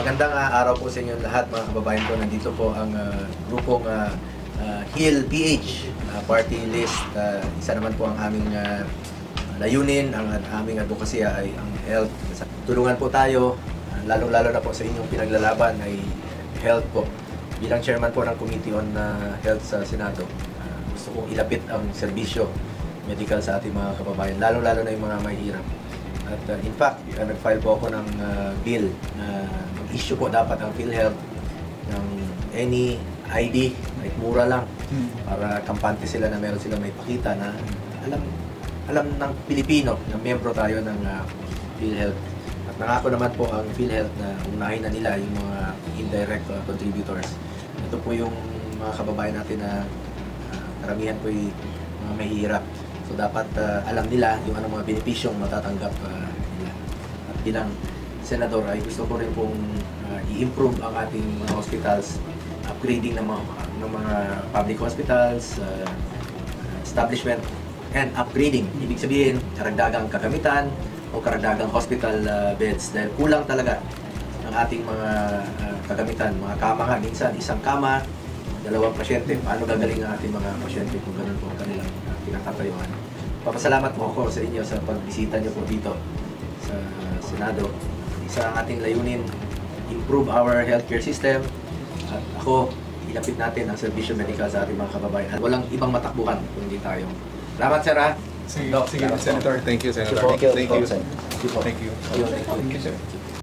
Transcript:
Magandang ah, araw po sa inyo lahat mga kababayan ko. Nandito po ang ah, grupong uh, Heal PH ah, party list. Ah, isa naman po ang aming ah, layunin, ang aming advokasya ay ang health. Tulungan po tayo, ah, lalong-lalo na po sa inyong pinaglalaban ay health po. Bilang chairman po ng Committee on ah, Health sa Senado, ah, gusto kong ilapit ang serbisyo medical sa ating mga kababayan, lalong-lalo na yung mga mahihirap. At uh, in fact, uh, nag-file po ako ng uh, bill na mag-issue po dapat ang PhilHealth ng any ID, kahit mura lang, para kampante sila na meron sila may pakita na alam alam ng Pilipino na miyembro tayo ng uh, PhilHealth. At nangako naman po ang PhilHealth na unahin na nila yung mga indirect uh, contributors. Ito po yung mga kababayan natin na uh, karamihan po ay mga mahihirap. So dapat uh, alam nila yung anong mga benepisyong matatanggap uh, nila. At bilang senador ay gusto ko rin pong uh, i-improve ang ating mga hospitals, upgrading ng mga, ng mga public hospitals, uh, establishment, and upgrading. Ibig sabihin, karagdagang kagamitan o karagdagang hospital uh, beds dahil kulang talaga ang ating mga uh, kagamitan. Mga kama nga, minsan isang kama, dalawang pasyente. Paano gagaling ang ating mga pasyente kung ganun po ang kanilang uh, pinatatayuan. Papasalamat po ako sa inyo sa pagbisita niyo po dito sa Senado. Isa ang ating layunin, improve our healthcare system. At ako, ilapit natin ang serbisyo medical sa ating mga kababayan. At walang ibang matakbuhan kundi tayo. Salamat, sir, ha? Sige, Doc, sige. Senator. Thank you, Senator. Thank you. Thank you. Thank you. Thank you. Thank you. Thank you, sir.